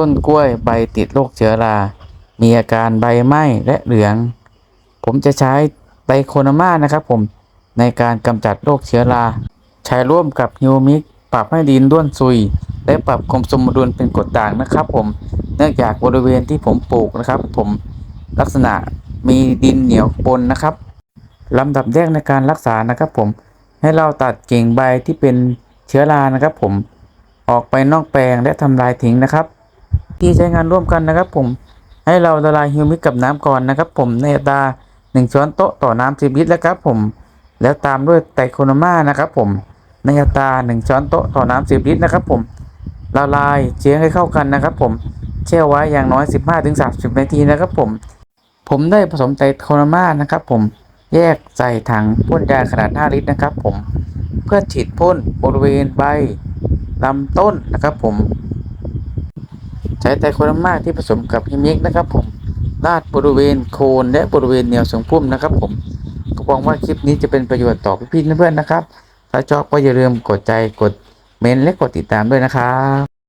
ต้นกล้วยใบติดโรคเชื้อรา มีอาการใบไหม้และเหลือง ผมจะใช้ไตโคนามานะครับผมในการกำจัดโรคเชื้อรา ใช้ร่วมกับฮิวมิกปรับให้ดินด้วนซุย และปรับความสมดุลเป็นกรดด่างนะครับ ผมเนื่องจากบริเวณที่ผมปลูกนะครับ ผมลักษณะมีดินเหนียวปนนะครับลำดับแรกในการรักษานะครับ ผมให้เราตัดกิ่งใบที่เป็นเชื้อรานะครับ ผมออกไปนอกแปลงและทำลายทิ้งนะครับ ที่ใช้งานร่วมกันนะครับ ผม ให้เราละลายฮิวมิกกับน้ำก่อนนะครับ ผมในอัตราหนึ่งช้อนโต๊ะต่อน้ำสิบลิตรแล้วครับ ผม แล้วตามด้วยไตรโคโนมานะครับ ผมในอัตราหนึ่งช้อนโต๊ะต่อน้ำสิบลิตรนะครับ ผมละลายเชื้อให้เข้ากันนะครับ ผมแช่ไว้อย่างน้อย 15-30 นาทีนะครับผม ผมได้ผสมไตรโคโนมานะครับ ผมแยกใส่ถังพ่นยาขนาด 5 ลิตรนะครับ ผมเพื่อฉีดพ่นบริเวณใบลำต้นนะครับ ผม ใช้ไตรโคลมากที่ผสมกับฮิมิกนะครับผมลาดบริเวณโคนและบริเวณแนวสูงพุ่มนะครับผมก็หวังว่าคลิปนี้จะเป็นประโยชน์ต่อพี่ๆเพื่อนๆนะครับ ถ้าชอบก็อย่าลืมกดใจกดเมนต์และกดติดตามด้วยนะครับ